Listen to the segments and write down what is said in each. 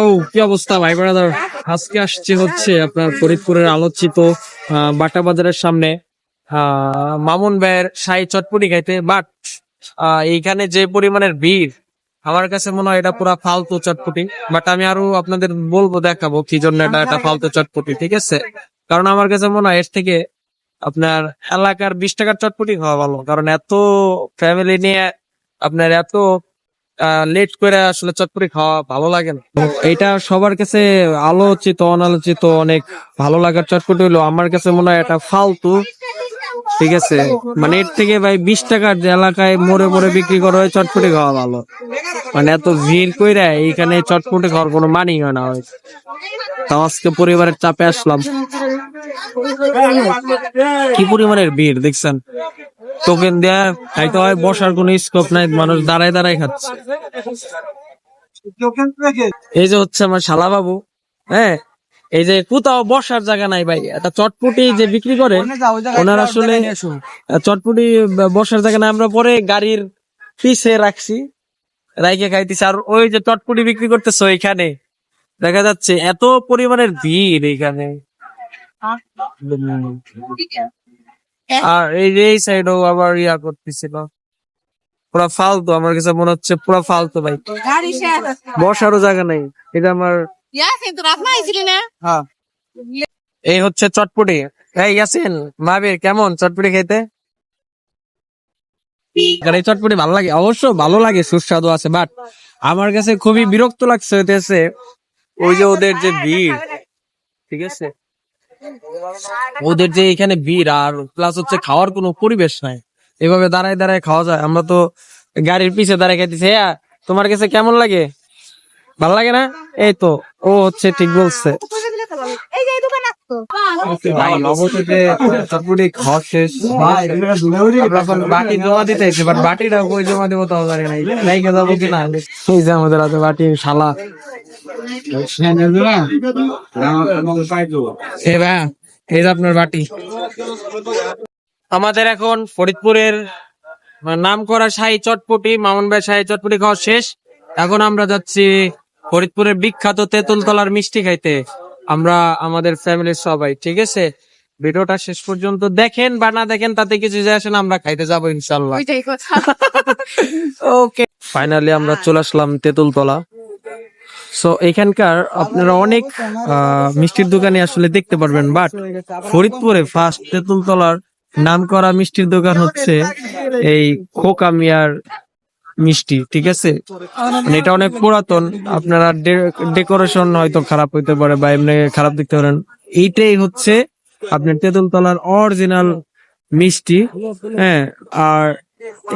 ও, কি অবস্থা ভাই ব্রাদার আজকে আসছে হচ্ছে আপনার ফরিদপুরের আলোচিত বাটা বাজারের সামনে। মামুন ভাইয়ের শাহী চটপটি খাইতে। বাট এইখানে যে পরিমাণের ভিড়, আমার কাছে মনে হয় এটা পুরা ফালতু চটপটি। বাট আমি আরও আপনাদের বলব, দেখাবো কি জন্য এটা একটা ফালতু চটপটি, ঠিক আছে? কারণ আমার কাছে মনে হয় এর থেকে আপনার এলাকার বিশ টাকার চটপটি খাওয়া ভালো। কারণ এত ফ্যামিলি নিয়ে আপনার এত লেট করে আসলে চটপটি খাওয়া ভালো লাগে না। এটা সবার কাছে আলোচিত, অনালোচিত, অনেক ভালো লাগার চটপটি হলো, আমার কাছে মনে হয় এটা ফালতু। ঠিক আছে? মানে এর থেকে ভাই বিশ টাকার যে এলাকায় মোড়ে মোড়ে বিক্রি করা হয়, চটপটি খাওয়া ভালো। মানে এত ভিড় কইরা এইখানে চটপটি খাওয়ার কোনো মানি হয় না তাও আজকে পরিবারের চাপে আসলাম। কি পরিমাণের ভিড়, দেখছেন? টোকেন দেয়া খাইতে হয় বসার কোনো স্কোপ নাই মানুষ দাঁড়ায় দাঁড়ায় খাচ্ছে। এই যে হচ্ছে আমার শালা বাবু হ্যাঁ? এই যে কোথাও বসার জায়গা নাই ভাই একটা চটপটি যে বিক্রি করে ওনার আসলে চটপটি বসার জায়গা নাই আমরা পরে গাড়ির পিছে রাখছি রাইকে খাইতেছি। আর ওই যে চটপটি বিক্রি করতেছে ওইখানে দেখা যাচ্ছে এত পরিমাণের ভিড় এখানে আর এই যে এই সাইডও আবার ইয়া করতেছিল। পুরা ফালতু আমার কাছে মনে হচ্ছে পুরা ফালতু ভাই গাড়ি বসারও জায়গা নাই। এটা আমার হ্যাঁ। এই হচ্ছে চটপটি। এই ইয়াসিন মাবির কেমন চটপটি খেতে? এই চটপটি ভালো লাগে। অবশ্য ভালো লাগে সুস্বাদু আছে বাট আমার কাছে খুবই বিরক্ত লাগছে হইতেছে ওই যে ওদের যে ভিড়। ঠিক আছে? ওদের যে এখানে ভিড় আর প্লাস হচ্ছে খাওয়ার কোনো পরিবেশ নাই। এভাবে দাঁড়ায় দাঁড়ায় খাওয়া যায়। আমরা তো গাড়ির পিছে দাঁড়ায় খাইতেছি। হ্যাঁ তোমার কাছে কেমন লাগে? ভালো লাগে না? এই তো ও হচ্ছে ঠিক বলছে। বাটি জমা দিতে বাট বাটিটা কই জমা দেবো তাও জানি নাই লাইকে যাব কিনা? এই যে আমাদের হাতে বাটি শালা। এই আপনার বাটি। আমাদের এখন ফরিদপুরের নাম করা শাহী চটপটি মামুন ভাই শাহী চটপটি খাওয়া শেষ। এখন আমরা যাচ্ছি ফরিদপুরের বিখ্যাত তেঁতুলতলার মিষ্টি খাইতে। আমরা আমাদের ফ্যামিলির সবাই ঠিক আছে? ভিডিওটা শেষ পর্যন্ত দেখেন বা না দেখেন তাতে কিছু যায় আসে না আমরা খাইতে যাব ইনশাল্লাহ ওকে ফাইনালি আমরা চলে আসলাম তেঁতুলতলা। সো এখানকার আপনারা অনেক মিষ্টির দোকানে আসলে দেখতে পারবেন বাট ফরিদপুরে ফার্স্ট তেঁতুলতলার নাম করা মিষ্টির দোকান হচ্ছে এই খোকা মিয়ার মিষ্টি, ঠিক আছে? মানে এটা অনেক পুরাতন, আপনারা ডেকোরেশন হয়তো খারাপ হইতে পারে বা এমনি খারাপ দেখতে পারেন। এইটাই হচ্ছে আপনার তেঁতুলতলার অরিজিনাল মিষ্টি হ্যাঁ আর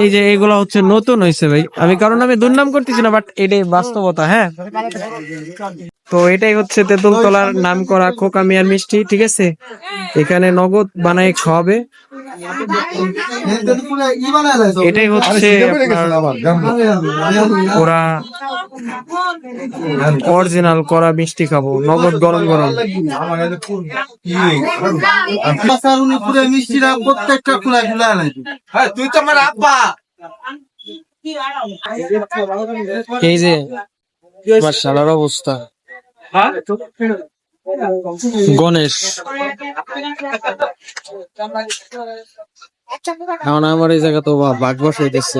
এই যে এগুলো হচ্ছে নতুন হয়েছে ভাই। আমি কারণ আমি দুর্নাম করতেছি না বাট এটাই বাস্তবতা হ্যাঁ? তো এটাই হচ্ছে তেঁতুল তেঁতুলতলার নাম করা খোকামিয়ার মিষ্টি ঠিক আছে? এখানে নগদ বানাই খাওয়াবে। এটাই হচ্ছে ওরা অরিজিনাল করা মিষ্টি খাব নগদ গরম গরম। পুরো মিষ্টিরা প্রত্যেকটা খোলা খোলা তুই তো আমার আব্বা। এই যে আমার শালার অবস্থা। গণেশ। এখন আমার এই জায়গা তো ভাগ বসাইতেছে